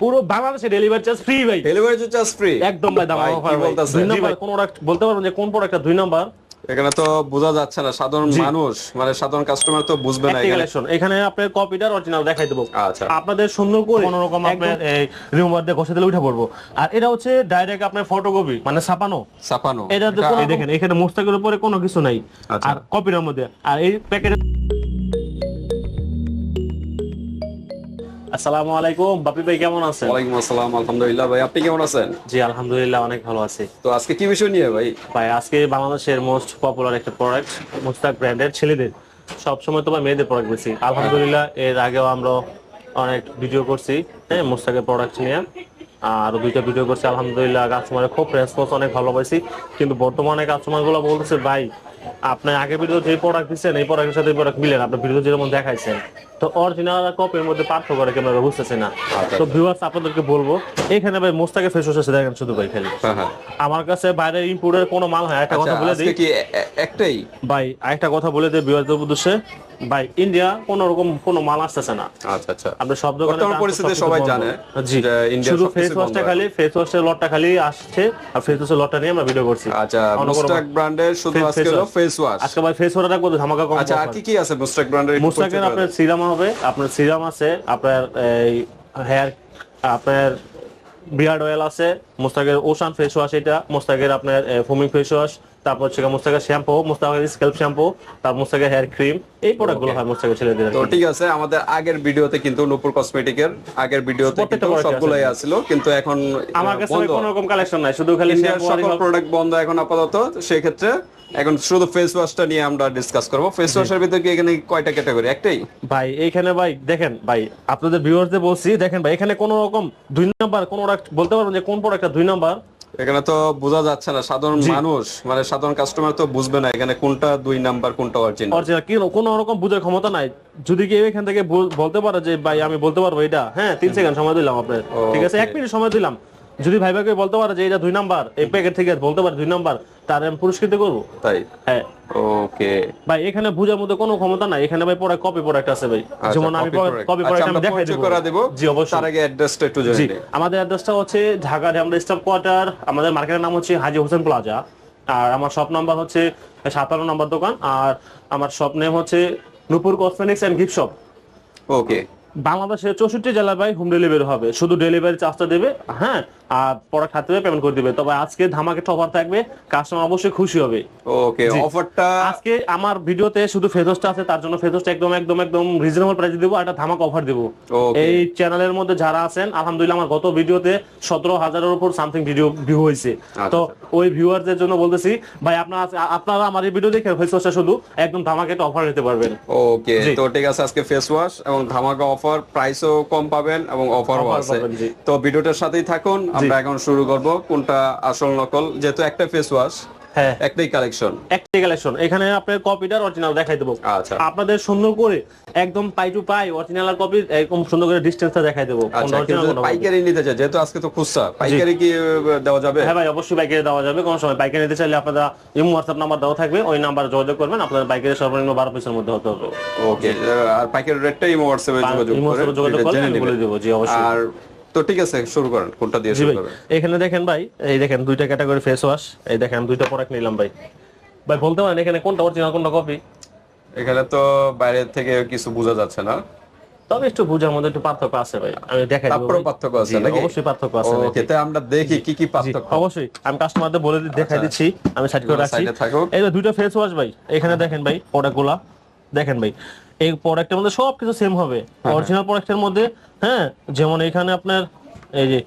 পুরো বাংলাদেশে delivery charge free ভাই। ডেলিভারি চার্জ ফ্রি একদম ভাই দাম অফার ভাই। দুই নাম্বার কোন একটা বলতে পারবেন যে কোন প্রোডাক্টটা দুই নাম্বার এখানে তো বোঝা যাচ্ছে না সাধারণ মানুষ মানে সাধারণ কাস্টমার তো বুঝবে না এখানে। এখানে আপনার কপিটার অরিজিনাল দেখাই দেবো। আচ্ছা। আপনাদের সুন্দর করে কোন রকম আপনার এই রিমুভার দিয়ে ঘষে দিলে উঠে পড়ব। আর এটা হচ্ছে ডাইরেক্ট আপনার ফটোকপি মানে ছাপানো। ছাপানো। এটা দেখেন এখানে মুস্তাকের উপরে কোনো কিছু নাই। আচ্ছা। আর কপিটার মধ্যে। আর এই প্যাকেটে আসসালামু আলাইকুম। বাপি ভাই কেমন আছেন? ওয়ালাইকুম আসসালাম আলহামদুলিল্লাহ ভাই আপনি কেমন আছেন? জি আলহামদুলিল্লাহ অনেক ভালো আছি। তো আজকে কি বিষয় নিয়ে ভাই? ভাই আজকে বাংলাদেশের মোস্ট পপুলার একটা প্রোডাক্ট মুস্তাক ব্র্যান্ডের ছেলেদের। সব সময় তোমার মেয়েদের প্রোডাক্ট বেশি। আলহামদুলিল্লাহ এর আগেও আমরা অনেক ভিডিও করছি হ্যাঁ মুস্তাকের প্রোডাক্ট নিয়ে। আর দুইটা ভিডিও করছি আলহামদুলিল্লাহ কাস্টমারের খুব রেসপন্স অনেক ভালো পাইছি। কিন্তু বর্তমানে কাস্টমারগুলো বলতেছে ভাই আপনি আগে ভিডিও যে প্রোডাক্ট দিচ্ছেন এই প্রোডাক্টের সাথে প্রোডাক্ট মিলেন আপনার ভিডিও যেরকম দেখাইছেন। তো অরিজিনাল আর কপির মধ্যে পার্থক্য করে বুঝতেছি না। আচ্ছা। তো ভিউয়ার্স আপনাদেরকে বলব এখানে ভাই মুস্তাকের ফেস ওয়াশ আছে দেখেন শুধু ভাই খালি। হ্যাঁ হ্যাঁ। আমার কাছে বাইরের ইম্পোর্টের কোনো মাল হয় একটা কথা আচ্ছা বলে দিই। কি একটাই? ভাই একটা কথা বলে দিই বিবাদের উদ্দেশ্যে। ভাই ইন্ডিয়া কোন রকম কোনো মাল আসতেছে না। আচ্ছা আচ্ছা। আপনি সব দোকানে বর্তমান পরিস্থিতি সবাই জানে জি। যে ইন্ডিয়ার শুধু ফেস ওয়াশটা খালি ফেস ওয়াশের লটটা খালি আসছে আর ফেস ওয়াশের লটটা নিয়ে আমরা ভিডিও করছি। আচ্ছা মুস্তাক ব্র্যান্ডের শুধু আজকে হলো ফেস ওয়াশ আজকে ভাই ফেস ওয়াশটা কত ধামাকা কম আচ্ছা আর কি কি আছে মুস্তাক ব্র্যান্ডের মুস্তাকের আপনার সিরাম হবে। আপনার সিরাম আছে, আপনার এই হেয়ার আপনার বিয়ার্ড অয়েল আছে মোস্তাকের ওশান ফেস ওয়াশ এটা মোস্তাকের আপনার ফোমিং ফেস ওয়াশ তারপর হচ্ছে গিয়ে মুস্তাকের শ্যাম্পু মুস্তাকের স্ক্যাল্প শ্যাম্পু তারপর মুস্তাকের হেয়ার ক্রিম এই প্রোডাক্টগুলো হয় মুস্তাকের ছেলেদের তো ঠিক আছে আমাদের আগের ভিডিওতে কিন্তু নূপুর কসমেটিকের আগের ভিডিওতে কিন্তু সবগুলাই আসছিল কিন্তু এখন আমার কাছে কোনো রকম কালেকশন নাই শুধু খালি শ্যাম্পু সকল প্রোডাক্ট বন্ধ এখন আপাতত সেই ক্ষেত্রে এখন শুধু ফেস ওয়াশটা নিয়ে আমরা ডিসকাস করব। ফেস ওয়াশের ভিতরে কি এখানে কয়টা ক্যাটাগরি একটাই? ভাই এইখানে ভাই দেখেন ভাই আপনাদের ভিউয়ারদের বলছি দেখেন ভাই এখানে কোন রকম দুই নাম্বার কোন প্রোডাক্ট বলতে পারবেন যে কোন প্রোডাক্টটা দুই নাম্বার এখানে তো বোঝা যাচ্ছে না সাধারণ মানুষ মানে সাধারণ কাস্টমার তো বুঝবে না এখানে কোনটা দুই নাম্বার কোনটা অরিজিনাল অরিজিনাল কি কোনো রকম বুঝার ক্ষমতা নাই। যদি কেউ এখান থেকে বলতে পারে যে ভাই আমি বলতে পারব এটা। হ্যাঁ তিন সেকেন্ড সময় দিলাম আপনার। ঠিক আছে? এক মিনিট সময় দিলাম। যদি ভাই ভাইকে বলতে পারে যে এটা দুই নাম্বার এই প্যাকেট থেকে বলতে পারে দুই নাম্বার তার আমি পুরস্কৃত করব? তাই? হ্যাঁ। ওকে। ভাই এখানে বুঝার মধ্যে কোনো ক্ষমতা নাই। এখানে ভাই প্রোডাক্ট কপি প্রোডাক্ট আছে ভাই। যেমন আমি কপি প্রোডাক্ট আমি দেখাই দেবো। করে দেব। জি অবশ্যই। তার আগে অ্যাড্রেসটা একটু জেনে আমাদের অ্যাড্রেসটা হচ্ছে ঢাকা ড্যামরা স্টাফ কোয়ার্টার আমাদের মার্কেটের নাম হচ্ছে হাজি হোসেন প্লাজা। আর আমার শপ নাম্বার হচ্ছে সাতান্ন নম্বর দোকান। আর আমার শপ নেম হচ্ছে Nupur cosmetics and gift shop okay. বাংলাদেশের চৌষট্টি জেলায় ভাই হোম ডেলিভারি হবে। শুধু ডেলিভারি চার্জটা দেবে। হ্যাঁ আর প্রোডাক্ট হাতে পেমেন্ট করে দিবে। তবে আজকে ধামাকে অফার থাকবে কাস্টমার অবশ্যই খুশি হবে। ওকে অফারটা আজকে আমার ভিডিওতে শুধু ফেদোসটা আছে তার জন্য ফেদোসটা একদম একদম একদম রিজনেবল প্রাইসে দেবো আর একটা ধামাক অফার দেবো। এই চ্যানেলের মধ্যে যারা আছেন আলহামদুলিল্লাহ আমার গত ভিডিওতে সতেরো হাজারের উপর সামথিং ভিডিও ভিউ হয়েছে। আচ্ছা, তো ওই ভিউয়ারদের জন্য বলতেছি ভাই আপনারা আপনারা আমার এই ভিডিও দেখে ফেসওয়াশটা শুধু একদম ধামাকে একটা অফার নিতে পারবেন। ওকে তো ঠিক আছে আজকে ফেস ওয়াশ এবং ধামাকা অফার প্রাইসও কম পাবেন এবং অফারও আছে। তো ভিডিওটার সাথেই থাকুন আমরা এখন শুরু করব কোনটা আসল নকল যেহেতু একটা ফেস ওয়াশ হ্যাঁ। একটাই কালেকশন একটি কালেকশন এখানে আপনার কপিটার অরিজিনাল দেখাই দেবো। আচ্ছা। আপনাদের সুন্দর করে একদম পাই টু পাই অরিজিনাল আর কপি এরকম সুন্দর করে ডিস্টেন্সটা দেখাই দেবো। আচ্ছা। পাইকারি নিতে চাই যেহেতু আজকে তো খুচরা পাইকারি কি দেওয়া যাবে? হ্যাঁ ভাই অবশ্যই বাইকে দেওয়া যাবে কোনো সময় বাইকে নিতে চাইলে আপনারা ইমো হোয়াটসঅ্যাপ নাম্বার দেওয়া থাকবে ওই নাম্বারে যোগাযোগ করবেন আপনাদের বাইকের সর্বনিম্ন বারো পিসের মধ্যে হতে হবে। ওকে আর পাইকারি রেটটা ইমো হোয়াটসঅ্যাপে যোগাযোগ করে জেনে নেবেন। দেবো জি অবশ্যই। আর তো ঠিক আছে শুরু করেন কোনটা দিয়ে শুরু এখানে দেখেন ভাই এই দেখেন দুইটা ক্যাটাগরি ফেস ওয়াশ এই দেখেন দুইটা প্রোডাক্ট নিলাম ভাই। ভাই বলতে পারেন এখানে কোনটা অরিজিনাল কোনটা কপি এখানে তো বাইরে থেকে কিছু বোঝা যাচ্ছে না। তবে একটু বুঝার মধ্যে একটু পার্থক্য আছে ভাই আমি দেখাই ভাই। পার্থক্য আছে নাকি? অবশ্যই পার্থক্য আছে ভাই। ওকে তাই আমরা দেখি কি কি পার্থক্য। অবশ্যই আমি কাস্টমারদের বলে দি- দেখাই আচ্ছা। দিচ্ছি আমি সাইড করে রাখছি। এই যে দুইটা ফেস ওয়াশ ভাই এখানে দেখেন ভাই প্রোডাক্টগুলা দেখেন ভাই এই প্রোডাক্টের মধ্যে সবকিছু সেম হবে। অরিজিনাল প্রোডাক্টের মধ্যে হ্যাঁ যেমন এখানে আপনার এই যে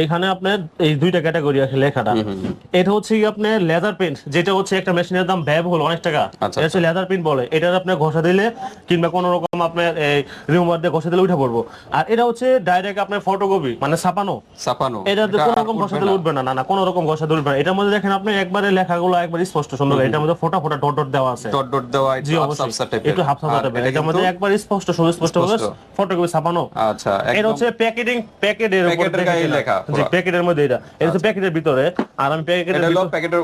এখানে আপনার এই দুইটা ক্যাটাগরি আছে লেখাটা। এটা হচ্ছে কি আপনার লেদার পেন্ট যেটা হচ্ছে একটা মেশিনের দাম ব্যয় হলো অনেক টাকা। আচ্ছা, এটা হচ্ছে লেদার পেন্ট বলে। এটার আপনি ঘষা দিলে কিংবা কোনো রকম আপনার এই রিমুভার দিয়ে ঘষা দিলে উঠে পড়ব। আর এটা হচ্ছে ডাইরেক্ট আপনার ফটোকপি মানে ছাপানো। ছাপানো। এটা এটা কোনো রকম ঘষা দিলে উঠবে না। না না কোনো রকম ঘষা দিলে উঠবে না। এটার মধ্যে দেখেন আপনি একবারে লেখাগুলো একবার স্পষ্ট সুন্দর এটার মধ্যে ফোটা ফোটা ডট ডট দেওয়া আছে। ডট ডট দেওয়া জি অবশ্যই। একটু হাফ সাদা টাইপের এটার মধ্যে একবার স্পষ্ট সুস্পষ্ট ভাবে। ফটোকপি ছাপানো। আচ্ছা এটা হচ্ছে প্যাকেটিং প্যাকেটের উপর লেখা। জি প্যাকেটের মধ্যে এটা। এটা হচ্ছে প্যাকেটের ভিতরে। আর আমি প্যাকেটের এটা হলো প্যাকেটের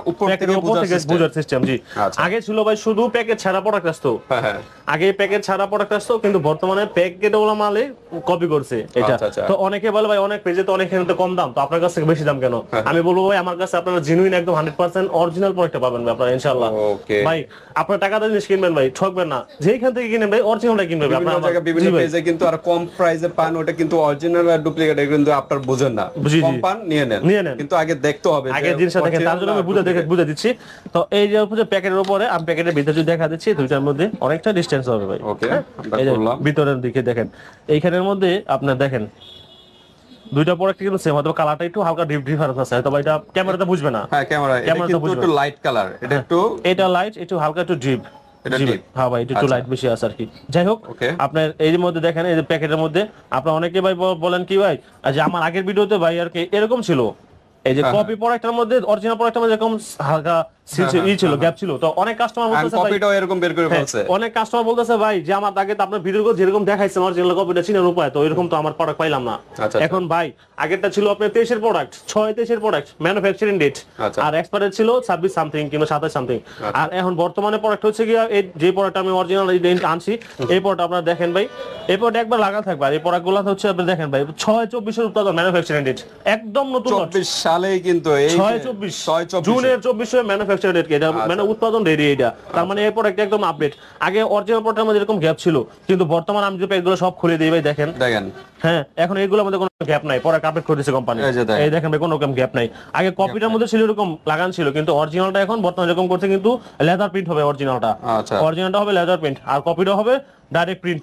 উপর থেকে system। সিস্টেম জি আচ্ছা। আগে ছিল ভাই শুধু প্যাকেট ছাড়া প্রোডাক্ট আসতো। হ্যাঁ হ্যাঁ। আগে প্যাকেট ছাড়া প্রোডাক্ট আসতো কিন্তু বর্তমানে প্যাকেট ওলা মালে কপি করছে এটা। আচ্ছা, আচ্ছা। তো অনেকে বলে ভাই অনেক পেজে তো অনেক তো কম দাম তো আপনার কাছ থেকে বেশি দাম কেন? হ্যাঁ। আমি বলব ভাই আমার কাছে আপনারা জেনুইন একদম হান্ড্রেড পার্সেন্ট অরিজিনাল প্রোডাক্টটা পাবেন ভাই আপনারা ইনশাল্লাহ ভাই আপনার টাকা দিয়ে জিনিস কিনবেন ভাই ঠকবেন না। যেখান থেকে কিনেন ভাই অরিজিনালটা কিনবেন ভাই। বিভিন্ন জায়গায় বিভিন্ন পেজে কিন্তু আর কম প্রাইসে পান ওটা কিন্তু অরিজিনাল আর ডুপ্লিকেট কিন্তু আপনার বুঝেন না। কম পান নিয়ে নেন। নিয়ে নেন। কিন্তু আগে দেখতে হবে আগে জিনিসটা দেখেন তার জন্য আমি বুঝে দেখে বুঝে দিচ্ছি। তো এই যে উপরে প্যাকেটের উপরে আমি প্যাকেটের ভিতরে যদি দেখা দিচ্ছি দুইটার মধ্যে অনেকটা ডিসটেন্স হবে ভাই। হ্যাঁ? ভিতরের দিকে দেখেন। এইখানের মধ্যে আপনার দেখেন দুইটা প্রোডাক্ট কিন্তু সেম হয়তো কালারটা একটু হালকা ডিপ ডিফারেন্স আছে। হয়তো বা এটা ক্যামেরাতে বুঝবে না। হ্যাঁ ক্যামেরা এটা ক্যামেরা তো কিন্তু বুঝবে। একটু লাইট কালার এটা একটু এটা লাইট একটু হালকা একটু ডিপ? হ্যাঁ ভাই একটু আচ্ছা। লাইট বেশি আছে আর কি যাই হোক আপনার এই মধ্যে দেখেন এই যে প্যাকেটের মধ্যে আপনার অনেকে ভাই বলেন কি ভাই যে আমার আগের ভিডিওতে ভাই আর কি এরকম ছিল। এই যে হ্যাঁ, কপি প্রোডাক্টের মধ্যে অরিজিনাল প্রোডাক্টের মধ্যে এরকম হালকা হ্যাঁ, ই ছিল গ্যাপ ছিল তো অনেক কাস্টমার বলতেছে কপিটাও এরকম বের করে হ্যাঁ, ফেলছে। অনেক কাস্টমার বলতেছে ভাই যে আমার আগে তো আপনার ভিডিও যেরকম দেখাইছেন অরিজিনাল কপিটা চিনার উপায় তো এরকম তো আমার প্রোডাক্ট পাইলাম না। আচ্ছা। এখন ভাই আগেরটা ছিল আপনার প্রোডাক্ট প্রোডাক্ট ম্যানুফ্যাকচারিং ডেট আচ্ছা। আর এক্সপায়ার ছিল ছাব্বিশ সামথিং কিংবা সাতাশ সামথিং আর এখন বর্তমানে প্রোডাক্ট হচ্ছে গিয়া এই যে প্রোডাক্ট আমি অরিজিনাল আনছি এই প্রোডাক্ট আপনারা দেখেন ভাই। এই প্রোডাক্ট একবার লাগা থাকবে আর এই প্রোডাক্টগুলো হচ্ছে আপনি দেখেন ভাই ছয় চব্বিশের উৎপাদন ম্যানুফ্যাকচারিং ডেট একদম নতুন lot। চব্বিশ সালেই কিন্তু এই ছয় চব্বিশ ছয় চব্বিশ। জুনের চব্বিশে ম্যানুফ্যাকচার এটা আচ্ছা। মানে উৎপাদন রেডি এটা। তার মানে এই প্রোডাক্ট একদম আপডেট আগে অরিজিনাল প্রোডাক্টের মধ্যে এরকম গ্যাপ ছিল কিন্তু বর্তমানে আমি সব খুলে দিই ভাই দেখেন। দেখেন। হ্যাঁ এখন এইগুলোর মধ্যে কোনো গ্যাপ নাই। প্রোডাক্ট আপডেট করে দিয়েছে কোম্পানি এই দেখেন। ভাই কোনো রকম গ্যাপ নাই। আগে কপিটার মধ্যে ছিল এরকম লাগান ছিল কিন্তু অরিজিনালটা এখন বর্তমানে এরকম করছে কিন্তু লেদার প্রিন্ট হবে অরিজিনালটা আচ্ছা। অরিজিনালটা হবে লেদার প্রিন্ট আর কপিটা হবে ডাইরেক্ট প্রিন্ট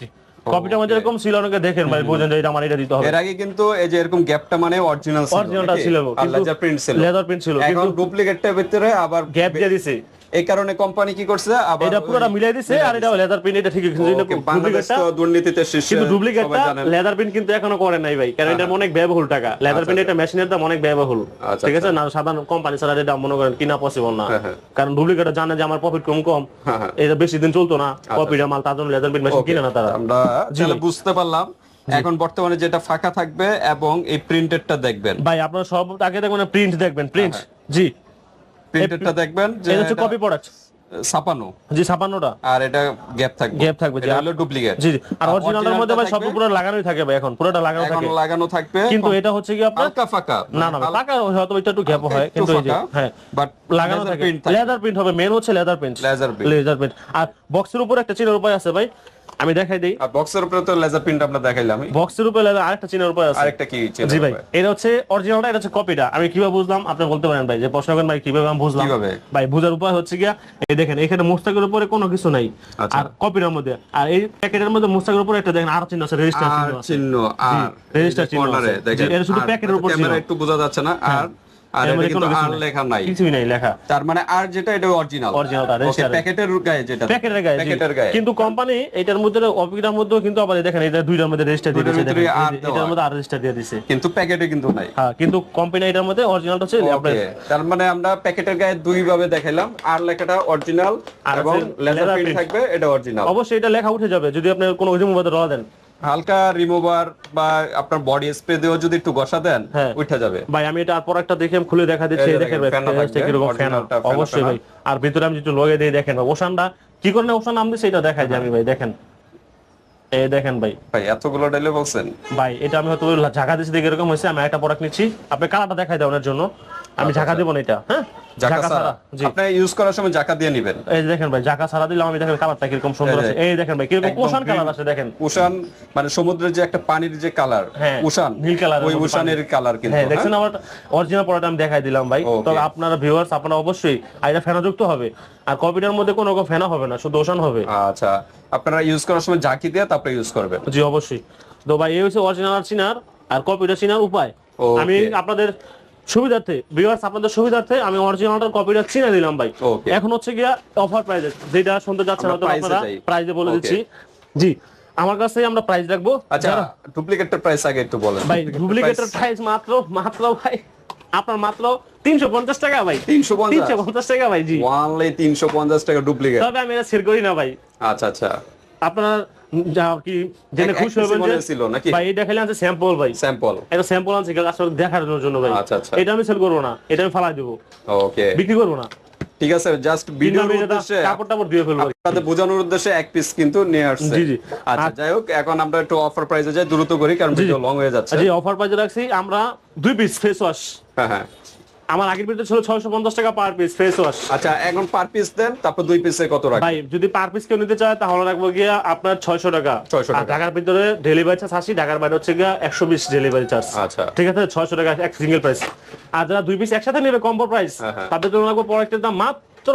কপিটার মধ্যে এরকম ছিল অনেকে দেখেন ভাই বুঝেন যে এটা মানে এটা দিতে হবে। এর আগে কিন্তু এই যে এরকম গ্যাপটা মানে অরিজিনাল ছিল অরিজিনালটা ছিল কিন্তু লেজার প্রিন্ট ছিল। লেদার প্রিন্ট ছিল এখন কিন্তু ডুপ্লিকেটটার ভিতরে আবার গ্যাপ দিয়ে দিছে। এই কারণে কোম্পানি কি করছে? আবার এটা পুরোটা মিলাই দিছে আর এটা লেদার প্রিন্ট এটা ঠিকই কিন্তু ওকে, বাংলাদেশ তো দুর্নীতিতে শীর্ষে কিন্তু ডুপ্লিকেটটা লেদার প্রিন্ট কিন্তু এখনও করে নাই ভাই। কারণ এটা অনেক ব্যয়বহুল টাকা। লেদার প্রিন্ট এটা মেশিনের দাম অনেক ব্যয়বহুল। আচ্ছা, ঠিক আছে? না সাধারণ কোম্পানি ছাড়া এটা মনে করেন কিনা পসিবল না। হ্যাঁ, হ্যাঁ। কারণ ডুপ্লিকেট জানে যে আমার প্রফিট কম কম। হ্যাঁ। এটা বেশি দিন চলতো না। প্রফিট মাল তার জন্য লেদার প্রিন্ট মেশিন কিনে না তারা। আমরা বুঝতে পারলাম। এখন বর্তমানে যেটা ফাঁকা থাকবে এবং এই প্রিন্টেডটা দেখবেন। ভাই আপনারা সব আগে দেখবেন প্রিন্ট দেখবেন প্রিন্ট জি। প্রিন্টেডটা দেখবেন যে এটা হচ্ছে কপি প্রোডাক্ট ছাপানো। জি ছাপান্নটা আর এটা গ্যাপ থাকবে। গ্যাপ থাকবে এটা হলো ডুপ্লিকেট জি। আর অরিজিনালটার মধ্যে ভাই সব পুরো লাগানোই থাকে ভাই এখন। পুরোটা লাগানো এখন লাগানো থাকবে। কিন্তু এটা হচ্ছে কি আপনার? হালকা ফাঁকা। না না টাকা হয়তো এটা একটু গ্যাপ হয় কিন্তু এই যে হ্যাঁ। বাট লাগানো থাকে। লেদার প্রিন্ট হবে মেন হচ্ছে leather print Leather print। Leather print আর বক্সের উপর একটা চিনের উপায় আছে ভাই। আমি দেখাই দিই। আর বক্সের উপরে তো লেজার প্রিন্ট আমরা দেখাইলাম। বক্সের উপরে leather আরেকটা চিনের উপায় আছে। আরেকটা কি চেনা জি ভাই এটা হচ্ছে অরিজিনালটা এটা হচ্ছে কপিটা আমি কীভাবে বুঝলাম? আপনি বলতে পারেন ভাই যে প্রশ্ন করেন ভাই কীভাবে আমি বুঝলাম? কীভাবে? ভাই বুঝার উপায় হচ্ছে গিয়া এই দেখেন এখানে মুস্তাকের উপরে কোনো কিছু নাই। আচ্ছা। আর কপিটার মধ্যে আর এই প্যাকেটের মধ্যে মুস্তাকের উপরে একটা দেখেন আর চিহ্ন আছে রেজিস্টার চিহ্ন আছে। চিহ্ন আর register চিহ্ন আছে। দেখেন এটা শুধু আর প্যাকেটের উপর ক্যামেরা একটু বোঝা যাচ্ছে না। আর আর এটা কিন্তু আর নাই। লেখা নাই। কিছুই নাই লেখা। তার মানে আর যেটা এটা অরিজিনাল Original টা, register প্যাকেটের গায়ে যেটা। প্যাকেটের গায়ে প্যাকেটের গায়ে। কিন্তু কোম্পানি এটার মধ্যে অপিটার মধ্যেও কিন্তু আবার দেখেন এটা দুইটার মধ্যে রেজিস্টার দিয়ে দিয়েছে ভিতরে দেখেন, আর এই যে দেওয়া। এটার মধ্যে আর রেজিস্টার দিয়ে দিয়েছে কিন্তু প্যাকেটে কিন্তু নাই। হ্যাঁ কিন্তু কোম্পানি এটার মধ্যে অরিজিনালটা হচ্ছে তার মানে আমরা প্যাকেটের গায়ে দুই ভাবে দেখাইলাম। আর লেখাটা অরিজিনাল আর এবং লেজার প্রিন্ট থাকবে এটা অরিজিনাল অবশ্যই এটা লেখা উঠে যাবে যদি আপনি কোনো মোবাইলে রওয়া দেন। হালকা রিমুভার বা আপনার বডি স্প্রে দিয়েও যদি একটু ঘষা দেন হ্যাঁ। উঠে যাবে। ভাই আমি এটা আর পরেরটা দেখে খুলে দেখা দিচ্ছি। দেখেন ভাই ফ্যানটা ফ্যানটা কীরকম ফ্যান অবশ্যই ভাই। আর ভিতরে আমি যেটা লগে দিয়ে দেখেন ভাই ওশানটা কি করে ওশান? দিছে এটা দেখাই আমি ভাই দেখেন। এই দেখেন ভাই। ভাই এতগুলো ডাইলে বলছেন? ভাই এটা আমি হয়তো ঝাঁকা দিচ্ছি দেখে এরকম হয়েছে আমি একটা প্রোডাক্ট নিচ্ছি। আপনি কালারটা দেখাই দেওয়ার জন্য। আমি ঝাঁকা দেবো না এটা হ্যাঁ? জাকা ছাড়া। ছাড়া আপনি ইউজ করার সময় জাকা দিয়ে নেবেন। এই দেখেন ভাই জাকা ছাড়া দিলাম আমি দেখেন কালারটা কীরকম সুন্দর এই আছে। এই দেখেন ভাই কীরকম ওশান কালার আছে দেখেন। মানে সমুদ্রের যে একটা পানির যে কালার নীল ওই কালার কিন্তু হ্যাঁ? আমার অরিজিনাল প্রোডাক্ট আমি দেখাই দিলাম ভাই। আপনারা ভিউয়ার্স আপনারা অবশ্যই এটা ফেনাযুক্ত হবে। আর কপিটার মধ্যে কোনো রকম ফেনা হবে না শুধু ওশান হবে। আচ্ছা আপনারা ইউজ করার সময় জাকি দিয়ে তারপরে ইউজ করবেন। জি অবশ্যই। তো ভাই এই হচ্ছে অরিজিনাল চিনার আর কপিটা চিনার উপায়। আমি আপনাদের সুবিধার্থে ভিউয়ার্স আপনাদের সুবিধার্থে আমি অরিজিনালটার কপিটা চিনে দিলাম ভাই। এখন হচ্ছে গিয়া অফার প্রাইজে যেটা শুনতে যাচ্ছেন হয়তো আপনারা যাই। প্রাইজে বলে দিচ্ছি। জি আমার কাছে আমরা প্রাইস রাখব। আচ্ছা ডুপ্লিকেটের প্রাইস আগে একটু বলেন। ভাই ডুপ্লিকেটের প্রাইস মাত্র মাত্র ভাই আপনার মাত্র তিনশো পঞ্চাশ টাকা ভাই। 350? তিনশো পঞ্চাশ টাকা ভাই জি। ওয়ানলি তিনশো পঞ্চাশ টাকা ডুপ্লিকেট তবে আমি এটা সেল করি না ভাই। আচ্ছা আচ্ছা। আপনার কি জেনে খুশি হবেন যে ছিল নাকি? ভাই এটা খেলে আছে স্যাম্পল ভাই। স্যাম্পল এটা স্যাম্পল আছে আসলে দেখানোর জন্য ভাই। আচ্ছা, আচ্ছা। এটা আমি সেল করব না এটা আমি ফালাই দেবো। ওকে বিক্রি করব না। ঠিক আছে জাস্ট ভিডিওর উদ্দেশ্যে কাপড় টাপড় দিয়ে ফেলব। আপনাদের বোঝানোর উদ্দেশ্যে এক পিস কিন্তু নিয়ে আসছে। জি, জি। আচ্ছা যাই হোক এখন আমরা একটু অফার প্রাইসে যাই দ্রুত করি কারণ ভিডিও লং হয়ে যাচ্ছে। অফার প্রাইজে রাখছি আমরা দুই পিস ফেস ওয়াশ হ্যাঁ হ্যাঁ। আমার আগের ভিডিও ছিল ছয়শো পঞ্চাশ টাকা পার পিস ফেস ওয়াশ আচ্ছা এখন পার পিস দেন তারপর দুই পিসে কত রাখবেন? ভাই যদি পার পিস কেউ নিতে চায় তাহলে রাখব গিয়া আপনার ছয়শো টাকা। 600 আর টাকা। ঢাকার ভিতরে ডেলিভারি চার্জ আশি ঢাকার বাইরে হচ্ছে গিয়া একশো বিশ ডেলিভারি চার্জ আচ্ছা। ঠিক আছে? ছয়শো টাকা এক সিঙ্গেল প্রাইস আর যারা দুই পিস একসাথে নেবে কম্বো প্রাইস হ্যাঁ, হ্যাঁ। তাদের জন্য রাখব প্রোডাক্টের দাম মাত্র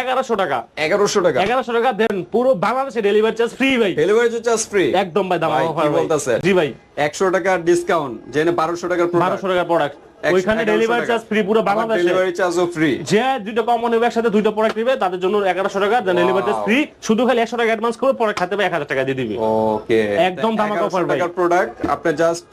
এগারোশো টাকা। এগারোশো টাকা? এগারোশো টাকা দেন পুরো বাংলাদেশে ডেলিভারি চার্জ ফ্রি ভাই। ডেলিভারি চার্জ ফ্রি একদম ভাই দাম বলতেছে? জি ভাই। একশো টাকার ডিসকাউন্ট যেনে বারোশো টাকার বারোশো টাকার প্রোডাক্ট ওইখানে ডেলিভারি চার্জ ফ্রি পুরো বাংলাদেশে। ডেলিভারি চার্জও ফ্রি যে দুইটা কমন নেবে একসাথে দুইটা প্রোডাক্ট নেবে তাদের জন্য এগারোশো টাকা ডেলিভারি চার্জ ফ্রি শুধু খালি একশো টাকা অ্যাডভান্স করে পরে খাতে এক হাজার টাকা দিয়ে দিবে। ওকে একদম ধামাকা অফার ভাই। প্রোডাক্ট আপনি জাস্ট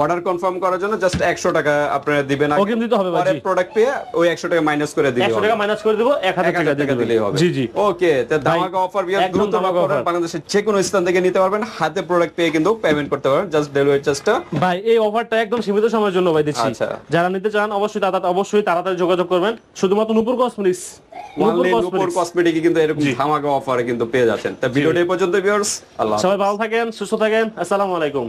অর্ডার কনফার্ম করার জন্য জাস্ট একশো টাকা আপনারা দিবেন আগে। দিতে হবে ভাই, পরে প্রোডাক্ট পেয়ে ওই একশো টাকা মাইনাস করে দিলে একশো টাকা মাইনাস করে দেবো এক হাজার এক টাকা দিয়ে টাকা দিলেই হবে। জি জি। ওকে তো ধামাকা অফার বিয়ার দ্রুত করেন। বাংলাদেশের যে কোনো স্থান থেকে নিতে পারবেন। হাতে প্রোডাক্ট পেয়ে কিন্তু পেমেন্ট করতে পারবেন। জাস্ট ডেলিভারি চার্জটা ভাই এই অফারটা একদম সীমিত সময়ের জন্য ভাই দিচ্ছি। আচ্ছা। যারা নিতে চান অবশ্যই তারা অবশ্যই তাড়াতাড়ি যোগাযোগ করবেন। শুধুমাত্র নুপুর কসমেটিক্স নূপুর কসমেটিকে কিন্তু এরকম ধামাকা অফারে কিন্তু পেয়ে যাচ্ছেন। তা ভিডিওটা এই পর্যন্ত ভিউয়ার্স আল্লাহ সবাই ভালো থাকেন সুস্থ থাকেন। আসসালামু আলাইকুম।